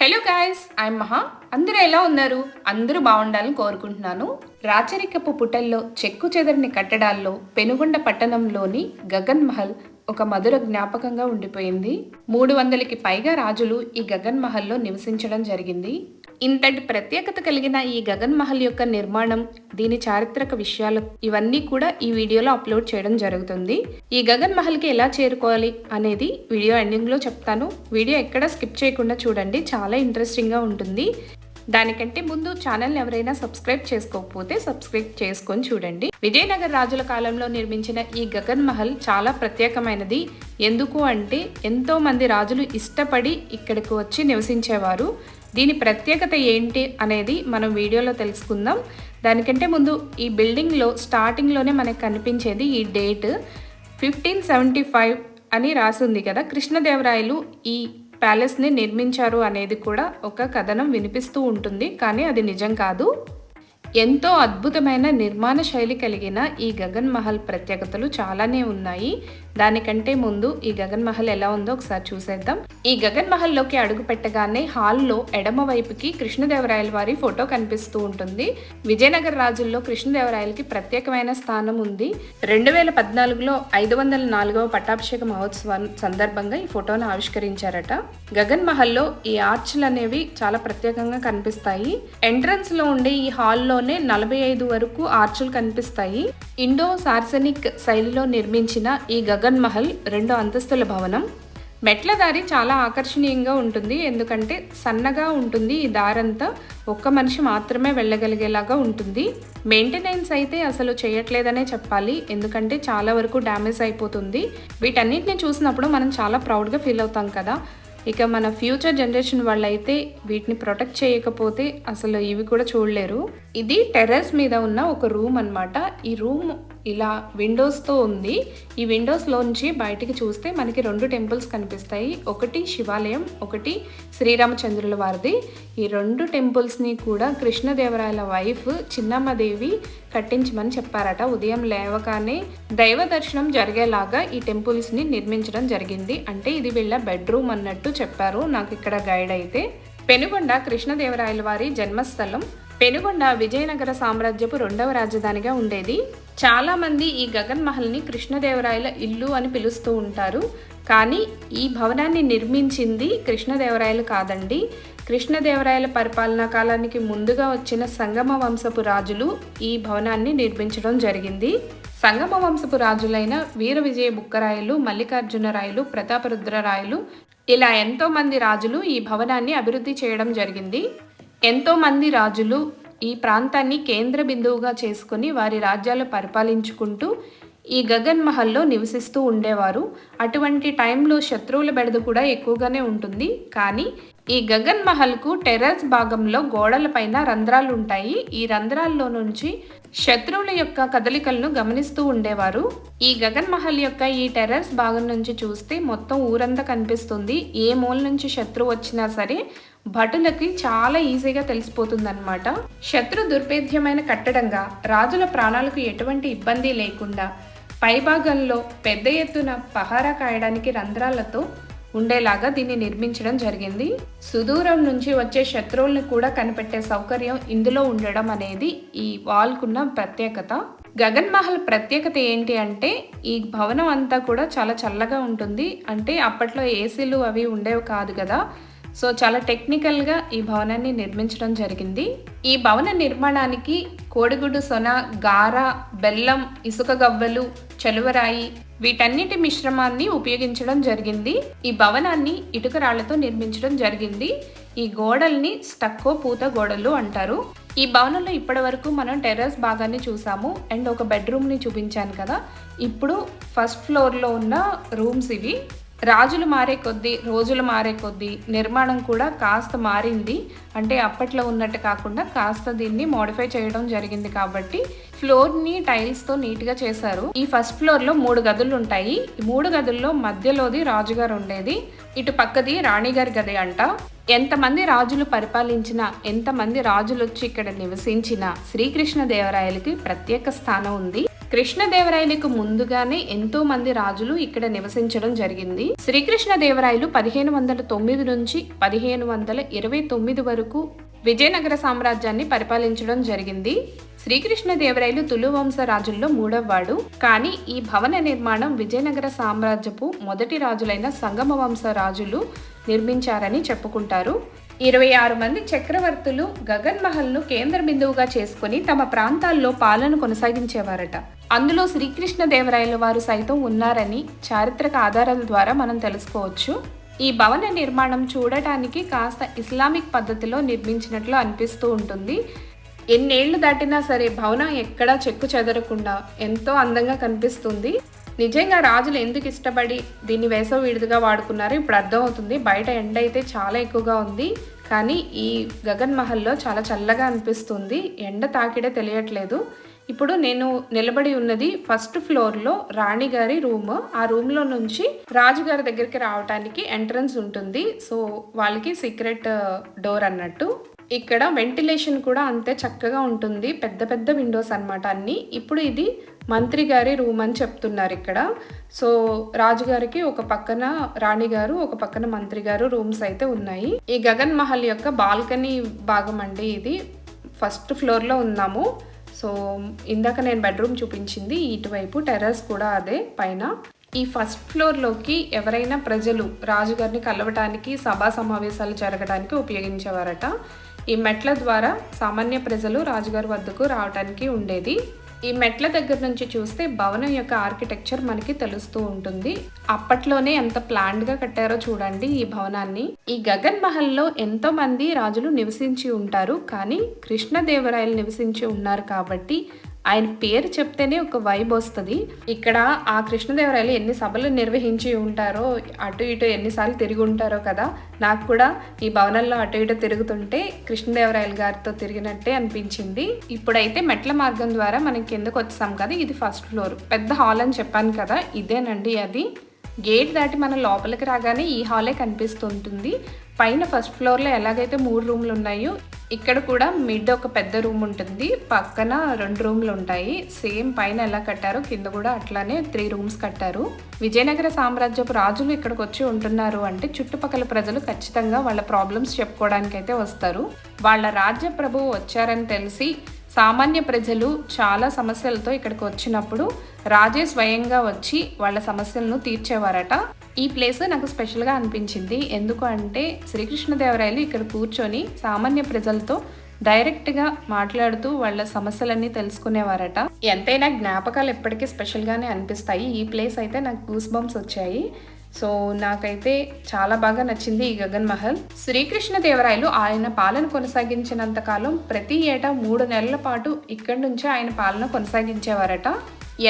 Hello guys I'm మహా అందరూ ఎలా ఉన్నారు? అందరూ బాగుండాలని కోరుకుంటున్నాను. రాచరికపు పుటల్లో చెక్కు చెదరని కట్టడాల్లో పెనుగొండ పట్టణంలోని గగన్ మహల్ ఒక మధుర జ్ఞాపకంగా ఉండిపోయింది. మూడు వందలకి పైగా రాజులు ఈ గగన్ మహల్లో నివసించడం జరిగింది. ఇంతటి ప్రత్యేకత కలిగిన ఈ గగన్ మహల్ యొక్క నిర్మాణం దీని చారిత్రక విషయాలు ఇవన్నీ కూడా ఈ వీడియోలో అప్లోడ్ చేయడం జరుగుతుంది. ఈ గగన్ మహల్కి ఎలా చేరుకోవాలి అనేది వీడియో ఎండింగ్లో చెప్తాను. వీడియో ఎక్కడ స్కిప్ చేయకుండా చూడండి చాలా ఇంట్రెస్టింగ్గా ఉంటుంది. దానికంటే ముందు ఛానల్ ఎవరైనా సబ్స్క్రైబ్ చేసుకోకపోతే సబ్స్క్రైబ్ చేసుకొని చూడండి. విజయనగర రాజుల కాలంలో నిర్మించిన ఈ గగన్ మహల్ చాలా ప్రత్యేకమైనది. ఎందుకు అంటే ఎంతో మంది రాజులు ఇష్టపడి ఇక్కడికి వచ్చి నివసించేవారు. దీని ప్రత్యేకత ఏంటి అనేది మనం వీడియోలో తెలుసుకుందాం. దానికంటే ముందు ఈ బిల్డింగ్లో స్టార్టింగ్లోనే మనకు కనిపించేది ఈ డేట్ ఫిఫ్టీన్ సెవెంటీ ఫైవ్ అని రాసింది కదా. కృష్ణదేవరాయలు ఈ ప్యాలెస్ని నిర్మించారు అనేది కూడా ఒక కథనం వినిపిస్తూ ఉంటుంది. కానీ అది నిజం కాదు. ఎంతో అద్భుతమైన నిర్మాణ శైలి కలిగిన ఈ గగన్ మహల్ ప్రత్యేకతలు చాలానే ఉన్నాయి. దానికంటే ముందు ఈ గగన్ మహల్ ఎలా ఉందో ఒకసారి చూసేద్దాం. ఈ గగన్ మహల్లోకి అడుగు పెట్టగానే హాల్లో ఎడమ వైపుకి కృష్ణదేవరాయల వారి ఫోటో కనిపిస్తూ ఉంటుంది. విజయనగర రాజుల్లో కృష్ణదేవరాయలకి ప్రత్యేకమైన స్థానం ఉంది. రెండు వేల పద్నాలుగులో ఐదు వందల నాలుగవ పట్టాభిషేక మహోత్సవం సందర్భంగా ఈ ఫోటోను ఆవిష్కరించారట. గగన్ మహల్లో ఈ ఆర్చ్లు అనేవి చాలా ప్రత్యేకంగా కనిపిస్తాయి. ఎంట్రన్స్లో ఉండే ఈ హాల్లోనే నలభై ఐదు వరకు ఆర్చులు కనిపిస్తాయి. ఇండో సార్సనిక్ శైలిలో నిర్మించిన ఈ గగన్ మహల్ రెండో అంతస్తుల భవనం. మెట్ల దారి చాలా ఆకర్షణీయంగా ఉంటుంది. ఎందుకంటే సన్నగా ఉంటుంది. ఈ దారంతా ఒక్క మనిషి మాత్రమే వెళ్ళగలిగేలాగా ఉంటుంది. మెయింటెనెన్స్ అయితే అసలు చేయట్లేదనే చెప్పాలి. ఎందుకంటే చాలా వరకు డ్యామేజ్ అయిపోతుంది. వీటన్నిటిని చూసినప్పుడు మనం చాలా ప్రౌడ్గా ఫీల్ అవుతాం కదా. ఇక మన ఫ్యూచర్ జనరేషన్ వాళ్ళైతే వీటిని ప్రొటెక్ట్ చేయకపోతే అసలు ఇవి కూడా చూడలేరు. ఇది టెర్రస్ మీద ఉన్న ఒక రూమ్ అన్నమాట. ఈ రూమ్ ఇలా విండోస్తో ఉంది. ఈ విండోస్లోంచి బయటికి చూస్తే మనకి రెండు టెంపుల్స్ కనిపిస్తాయి. ఒకటి శివాలయం ఒకటి శ్రీరామచంద్రుల వారిది. ఈ రెండు టెంపుల్స్ని కూడా కృష్ణదేవరాయల వైఫ్ చిన్నమ్మదేవి కట్టించమని చెప్పారట. ఉదయం లేవగానే దైవ దర్శనం జరిగేలాగా ఈ టెంపుల్స్ని నిర్మించడం జరిగింది. అంటే ఇది వీళ్ళ బెడ్రూమ్ అన్నట్టు చెప్పారు. నాకు ఇక్కడ గైడ్ అయితే. పెనుగొండ కృష్ణదేవరాయల వారి జన్మస్థలం. పెనుగొండ విజయనగర సామ్రాజ్యపు రెండవ రాజధానిగా ఉండేది. చాలా మంది ఈ గగన్ మహల్ని కృష్ణదేవరాయల ఇల్లు అని పిలుస్తూ ఉంటారు. కానీ ఈ భవనాన్ని నిర్మించింది కృష్ణదేవరాయలు కాదండి. కృష్ణదేవరాయల పరిపాలనా కాలానికి ముందుగా వచ్చిన సంగమ వంశపు రాజులు ఈ భవనాన్ని నిర్మించడం జరిగింది. సంగమ వంశపు రాజులైన వీర విజయ బుక్కరాయలు మల్లికార్జునరాయలు ప్రతాపరుద్రరాయలు ఇలా ఎంతో మంది రాజులు ఈ భవనాన్ని అభివృద్ధి చేయడం జరిగింది. ఎంతోమంది రాజులు ఈ ప్రాంతాన్ని కేంద్ర బిందువుగా చేసుకుని వారి రాజ్యాలు పరిపాలించుకుంటూ ఈ గగన్ మహల్లో నివసిస్తూ ఉండేవారు. అటువంటి టైంలో శత్రువుల బెడద కూడా ఎక్కువగానే ఉంటుంది. కానీ ఈ గగన్ మహల్కు టెర్రస్ భాగంలో గోడలపైన రంధ్రాలు ఉంటాయి. ఈ రంధ్రాల్లో నుంచి శత్రువుల యొక్క కదలికలను గమనిస్తూ ఉండేవారు. ఈ గగన్ మహల్ యొక్క ఈ టెర్రస్ భాగం నుంచి చూస్తే మొత్తం ఊరంతా కనిపిస్తుంది. ఏ మూల నుంచి శత్రువు వచ్చినా సరే భటులకి చాలా ఈజీగా తెలిసిపోతుందన్నమాట. శత్రు దుర్భేద్యమైన కట్టడంగా రాజుల ప్రాణాలకు ఎటువంటి ఇబ్బంది లేకుండా పైభాగంలో పెద్ద ఎత్తున పహారా కాయడానికి రంధ్రాలతో ఉండేలాగా దీన్ని నిర్మించడం జరిగింది. సుదూరం నుంచి వచ్చే శత్రువులను కూడా కనిపెట్టే సౌకర్యం ఇందులో ఉండడం అనేది ఈ వాల్కున్న ప్రత్యేకత. గగన్ మహల్ ప్రత్యేకత ఏంటి అంటే ఈ భవనం అంతా కూడా చాలా చల్లగా ఉంటుంది. అంటే అప్పట్లో ఏసీలు అవి ఉండేవి కాదు కదా. సో చాలా టెక్నికల్గా ఈ భవనాన్ని నిర్మించడం జరిగింది. ఈ భవన నిర్మాణానికి కోడిగుడ్డు సొన గార బెల్లం ఇసుక గవ్వలు చలువరాయి వీటన్నిటి మిశ్రమాన్ని ఉపయోగించడం జరిగింది. ఈ భవనాన్ని ఇటుక రాళ్ళతో నిర్మించడం జరిగింది. ఈ గోడల్ని స్టక్కో పూత గోడలు అంటారు. ఈ భవనంలో ఇప్పటి వరకు మనం టెర్రస్ భాగాన్ని చూసాము. అండ్ ఒక బెడ్రూమ్ని చూపించాను కదా. ఇప్పుడు ఫస్ట్ ఫ్లోర్లో ఉన్న రూమ్స్ ఇవి. రాజులు మారే కొద్దీ రోజులు మారే కొద్దీ నిర్మాణం కూడా కాస్త మారింది. అంటే అప్పట్లో ఉన్నట్టు కాకుండా కాస్త దీన్ని మోడిఫై చేయడం జరిగింది కాబట్టి ఫ్లోర్ని టైల్స్తో నీట్గా చేశారు. ఈ ఫస్ట్ ఫ్లోర్లో మూడు గదులు ఉంటాయి. మూడు గదుల్లో మధ్యలోది రాజుగారు ఉండేది. ఇటు పక్కది రాణిగారి గది అంట. ఎంతమంది రాజులు పరిపాలించినా ఎంతమంది రాజులు వచ్చి ఇక్కడ నివసించినా శ్రీకృష్ణ దేవరాయలకి ప్రత్యేక స్థానం ఉంది. కృష్ణదేవరాయలకు ముందుగానే ఎంతో మంది రాజులు ఇక్కడ నివసించడం జరిగింది. శ్రీకృష్ణదేవరాయలు పదిహేను వందల తొమ్మిది నుంచి పదిహేను వందల ఇరవై తొమ్మిది వరకు విజయనగర సామ్రాజ్యాన్ని పరిపాలించడం జరిగింది. శ్రీకృష్ణదేవరాయలు తులు వంశ రాజుల్లో మూడవవాడు. కానీ ఈ భవన నిర్మాణం విజయనగర సామ్రాజ్యపు మొదటి రాజులైన సంగమ వంశ రాజులు నిర్మించారని చెప్పుకుంటారు. ఇరవై ఆరు మంది చక్రవర్తులు గగన్ మహల్ను కేంద్ర బిందువుగా చేసుకుని తమ ప్రాంతాల్లో పాలన కొనసాగించేవారట. అందులో శ్రీకృష్ణదేవరాయల వారు సైతం ఉన్నారని చారిత్రక ఆధారాల ద్వారా మనం తెలుసుకోవచ్చు. ఈ భవన నిర్మాణం చూడటానికి కాస్త ఇస్లామిక్ పద్ధతిలో నిర్మించినట్లు అనిపిస్తూ ఉంటుంది. ఎన్నేళ్ళు దాటినా సరే భవనం ఎక్కడా చెక్కు చెదరకుండా ఎంతో అందంగా కనిపిస్తుంది. నిజంగా రాజులు ఎందుకు ఇష్టపడి దీన్ని వేసవి విడిదిగా వాడుకున్నారో ఇప్పుడు అర్థమవుతుంది. బయట ఎండ అయితే చాలా ఎక్కువగా ఉంది. కానీ ఈ గగన్ మహల్లో చాలా చల్లగా అనిపిస్తుంది. ఎండ తాకిడే తెలియట్లేదు. ఇప్పుడు నేను నిలబడి ఉన్నది ఫస్ట్ ఫ్లోర్లో రాణిగారి రూమ్ ఆ రూమ్లో నుంచి రాజుగారి దగ్గరికి రావడానికి ఎంట్రన్స్ ఉంటుంది. సో వాళ్ళకి సీక్రెట్ డోర్ uh, అన్నట్టు. ఇక్కడ వెంటిలేషన్ కూడా అంతే చక్కగా ఉంటుంది. పెద్ద పెద్ద విండోస్ అన్నమాట అన్ని. ఇప్పుడు ఇది మంత్రి గారి రూమ్ అని చెప్తున్నారు ఇక్కడ. సో రాజుగారికి ఒక పక్కన రాణిగారు ఒక పక్కన మంత్రి గారు రూమ్స్ అయితే ఉన్నాయి. ఈ గగన్ మహల్ యొక్క బాల్కనీ భాగం అండి ఇది. ఫస్ట్ ఫ్లోర్లో ఉన్నాము. సో ఇందాక నేను బెడ్రూమ్ చూపించింది ఇటువైపు టెర్రస్ కూడా అదే పైన. ఈ ఫస్ట్ ఫ్లోర్లోకి ఎవరైనా ప్రజలు రాజుగారిని కలవటానికి సభా సమావేశాలు జరగడానికి ఉపయోగించేవారట. ఈ మెట్ల ద్వారా సామాన్య ప్రజలు రాజుగారి వద్దకు రావడానికి ఉండేది. ఈ మెట్ల దగ్గర నుంచి చూస్తే భవనం యొక్క ఆర్కిటెక్చర్ మనకి తెలుస్తూ ఉంటుంది. అప్పట్లోనే ఎంత ప్లాండ్గా కట్టారో చూడండి ఈ భవనాన్ని. ఈ గగన్ మహల్లో ఎంతో మంది రాజులు నివసించి ఉంటారు. కానీ కృష్ణదేవరాయలు నివసించి ఉన్నారు కాబట్టి ఆయన పేరు చెప్తేనే ఒక వైబ్ వస్తుంది. ఇక్కడ ఆ కృష్ణదేవరాయలు ఎన్ని సభలు నిర్వహించి ఉంటారో అటు ఇటు ఎన్నిసార్లు తిరిగి ఉంటారో కదా నాకు కూడా ఈ భవనంలో అటు ఇటు తిరుగుతుంటే కృష్ణదేవరాయలు గారితో తిరిగినట్టే అనిపించింది. ఇప్పుడైతే మెట్ల మార్గం ద్వారా మనం కిందకు వచ్చాం కదా ఇది ఫస్ట్ ఫ్లోర్ పెద్ద హాల్ అని చెప్పాను కదా ఇదేనండి అది. గేట్ దాటి మనం లోపలికి రాగానే ఈ హాలే కనిపిస్తుంటుంది. పైన ఫస్ట్ ఫ్లోర్లో ఎలాగైతే మూడు రూమ్లు ఉన్నాయో ఇక్కడ కూడా మిడ్ ఒక పెద్ద రూమ్ ఉంటుంది. పక్కన రెండు రూమ్లు ఉంటాయి. సేమ్ పైన ఎలా కట్టారో కింద కూడా అట్లానే త్రీ రూమ్స్ కట్టారు. విజయనగర సామ్రాజ్యపు రాజులు ఇక్కడికి వచ్చి ఉంటున్నారు అంటే చుట్టుపక్కల ప్రజలు ఖచ్చితంగా వాళ్ళ ప్రాబ్లమ్స్ చెప్పుకోవడానికి అయితే వస్తారు. వాళ్ళ రాజ్య ప్రభువు వచ్చారని తెలిసి సామాన్య ప్రజలు చాలా సమస్యలతో ఇక్కడికి వచ్చినప్పుడు రాజే స్వయంగా వచ్చి వాళ్ళ సమస్యలను తీర్చేవారట. ఈ ప్లేస్ నాకు స్పెషల్గా అనిపించింది. ఎందుకు అంటే శ్రీకృష్ణదేవరాయలు ఇక్కడ కూర్చొని సామాన్య ప్రజలతో డైరెక్ట్గా మాట్లాడుతూ వాళ్ళ సమస్యలన్నీ తెలుసుకునేవారట. ఎంతైనా జ్ఞాపకాలు ఎప్పటికీ స్పెషల్గానే అనిపిస్తాయి. ఈ ప్లేస్ అయితే నాకు గూస్ బంప్స్ వచ్చాయి. సో నాకైతే చాలా బాగా నచ్చింది ఈ గగన్ మహల్. శ్రీకృష్ణదేవరాయలు ఆయన పాలన కొనసాగించినంత కాలం ప్రతి ఏటా మూడు నెలల పాటు ఇక్కడి నుంచే ఆయన పాలన కొనసాగించేవారట.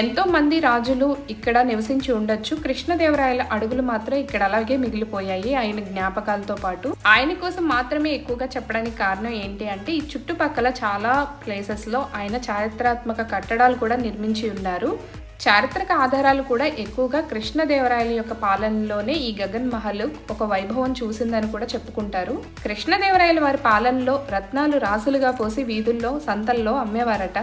ఎంతో మంది రాజులు ఇక్కడ నివసించి ఉండొచ్చు. కృష్ణదేవరాయల అడుగులు మాత్రం ఇక్కడ అలాగే మిగిలిపోయాయి. ఆయన జ్ఞాపకాలతో పాటు ఆయన కోసం మాత్రమే ఎక్కువగా చెప్పడానికి కారణం ఏంటి అంటే ఈ చుట్టుపక్కల చాలా ప్లేసెస్లో ఆయన చారిత్రాత్మక కట్టడాలు కూడా నిర్మించి ఉన్నారు. చారిత్రక ఆధారాలు కూడా ఎక్కువగా కృష్ణదేవరాయల యొక్క పాలనలోనే ఈ గగన్ మహల్ ఒక వైభవం చూసిందని కూడా చెప్పుకుంటారు. కృష్ణదేవరాయల వారి పాలనలో రత్నాలు రాసులుగా పోసి వీధుల్లో సంతల్లో అమ్మేవారట.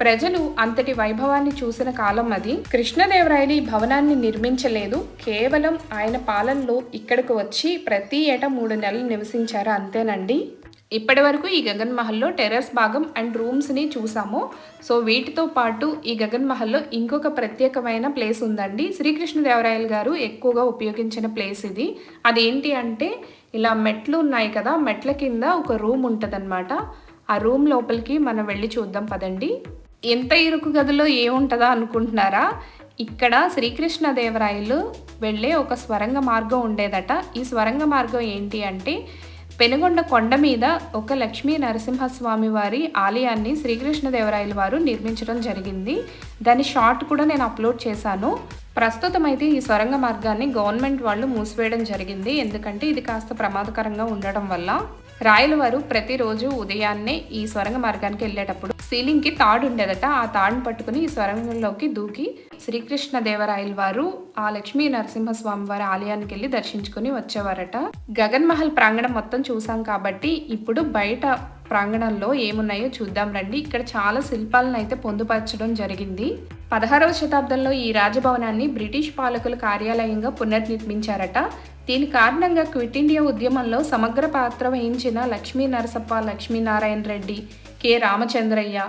ప్రజలు అంతటి వైభవాన్ని చూసిన కాలం అది. కృష్ణదేవరాయలు ఈ భవనాన్ని నిర్మించలేదు. కేవలం ఆయన పాలనలో ఇక్కడికి వచ్చి ప్రతి ఏటా మూడు నెలలు నివసించారు అంతేనండి. ఇప్పటి వరకు ఈ గగన్ మహల్లో టెర్రస్ భాగం అండ్ రూమ్స్ని చూసాము. సో వీటితో పాటు ఈ గగన్ మహల్లో ఇంకొక ప్రత్యేకమైన ప్లేస్ ఉందండి. శ్రీకృష్ణదేవరాయలు గారు ఎక్కువగా ఉపయోగించిన ప్లేస్ ఇది. అదేంటి అంటే ఇలా మెట్లు ఉన్నాయి కదా మెట్ల కింద ఒక రూమ్ ఉంటుందన్నమాట. ఆ రూమ్ లోపలికి మనం వెళ్ళి చూద్దాం పదండి. ఎంత ఇరుకు గదిలో ఏముంటుందా అనుకుంటున్నారా? ఇక్కడ శ్రీకృష్ణదేవరాయలు వెళ్ళే ఒక స్వరంగ మార్గం ఉండేదట. ఈ స్వరంగ మార్గం ఏంటి అంటే పెనుగొండ కొండ మీద ఒక లక్ష్మీ నరసింహస్వామి వారి ఆలయాన్ని శ్రీకృష్ణదేవరాయలు వారు నిర్మించడం జరిగింది. దాని షార్ట్ కూడా నేను అప్లోడ్ చేశాను. ప్రస్తుతం అయితే ఈ సొరంగ మార్గాన్ని గవర్నమెంట్ వాళ్ళు మూసివేయడం జరిగింది. ఎందుకంటే ఇది కాస్త ప్రమాదకరంగా ఉండడం వల్ల. రాయల వారు ప్రతిరోజు ఉదయాన్నే ఈ సొరంగ మార్గానికి వెళ్ళేటప్పుడు సీలింగ్కి తాడు ఉండేదట. ఆ తాడును పట్టుకుని ఈ స్వరంగంలోకి దూకి శ్రీకృష్ణ దేవరాయల వారు ఆ లక్ష్మీ నరసింహస్వామి వారి ఆలయానికి వెళ్ళి దర్శించుకుని వచ్చేవారట. గగన్ మహల్ ప్రాంగణం మొత్తం చూసాం కాబట్టి ఇప్పుడు బయట ప్రాంగణంలో ఏమున్నాయో చూద్దాం రండి. ఇక్కడ చాలా శిల్పాలను అయితే పొందుపరచడం జరిగింది. పదహారవ శతాబ్దంలో ఈ రాజభవనాన్ని బ్రిటిష్ పాలకుల కార్యాలయంగా పునర్నిర్మించారట. దీని కారణంగా క్విట్ ఇండియా ఉద్యమంలో సమగ్ర పాత్ర వహించిన లక్ష్మీ నరసప్ప లక్ష్మీనారాయణ రెడ్డి కె. రామచంద్రయ్య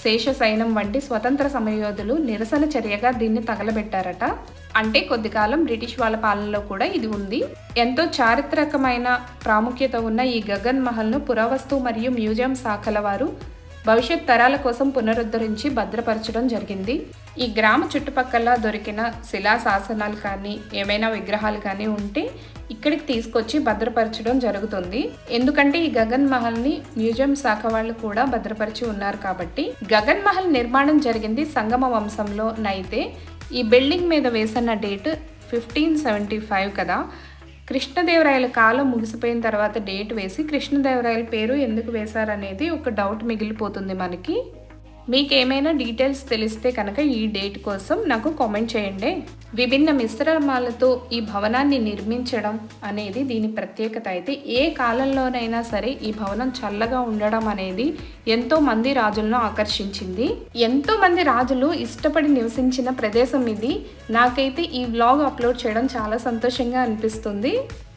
శేషసైనం వంటి స్వతంత్ర సమయోధులు నిరసన చర్యగా దీన్ని తగలబెట్టారట. అంటే కొద్ది కాలం బ్రిటిష్ వాళ్ళ పాలనలో కూడా ఇది ఉంది. ఎంతో చారిత్రకమైన ప్రాముఖ్యత ఉన్న ఈ గగన్ మహల్ను పురావస్తు మరియు మ్యూజియం శాఖల వారు భవిష్యత్ తరాల కోసం పునరుద్ధరించి భద్రపరచడం జరిగింది. ఈ గ్రామ చుట్టుపక్కల దొరికిన శిలా శాసనాలు కానీ ఏమైనా విగ్రహాలు కానీ ఉంటే ఇక్కడికి తీసుకొచ్చి భద్రపరచడం జరుగుతుంది. ఎందుకంటే ఈ గగన్ మహల్ని మ్యూజియం శాఖ వాళ్ళు కూడా భద్రపరిచి ఉన్నారు కాబట్టి. గగన్ మహల్ నిర్మాణం జరిగింది సంగమ వంశంలో నైతే ఈ బిల్డింగ్ మీద వేసిన డేట్ ఫిఫ్టీన్ సెవెంటీ ఫైవ్ కదా. కృష్ణదేవరాయల కాలం ముగిసిపోయిన తర్వాత డేట్ వేసి కృష్ణదేవరాయల పేరు ఎందుకు వేశారనేది ఒక డౌట్ మిగిలిపోతుంది మనకి. మీకు ఏమైనా డీటెయిల్స్ తెలిస్తే కనుక ఈ డేట్ కోసం నాకు కామెంట్ చేయండి. విభిన్న మిశ్రమాలతో ఈ భవనాన్ని నిర్మించడం అనేది దీని ప్రత్యేకత అయితే ఏ కాలంలోనైనా సరే ఈ భవనం చల్లగా ఉండడం అనేది ఎంతో మంది రాజులను ఆకర్షించింది. ఎంతో మంది రాజులు ఇష్టపడి నివసించిన ప్రదేశం ఇది. నాకైతే ఈ వ్లాగ్ అప్లోడ్ చేయడం చాలా సంతోషంగా అనిపిస్తుంది.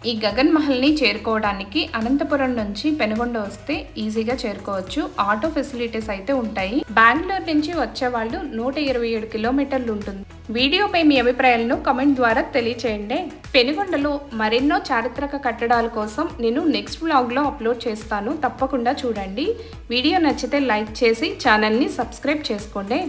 ఈ గగన్ మహల్ని చేరుకోవడానికి అనంతపురం నుంచి పెనుగొండ వస్తే ఈజీగా చేరుకోవచ్చు. ఆటో ఫెసిలిటీస్ అయితే ఉంటాయి. బెంగళూరు నుంచి వచ్చే వాళ్ళు నూట ఇరవై ఏడు కిలోమీటర్లు ఉంటుంది. వీడియోపై మీ అభిప్రాయాలను కమెంట్ ద్వారా తెలియచేయండి. పెనుగొండలో మరెన్నో చారిత్రక కట్టడాల కోసం నేను నెక్స్ట్ వ్లాగ్లో అప్లోడ్ చేస్తాను. తప్పకుండా చూడండి. వీడియో నచ్చితే లైక్ చేసి ఛానల్ని సబ్స్క్రైబ్ చేసుకోండి.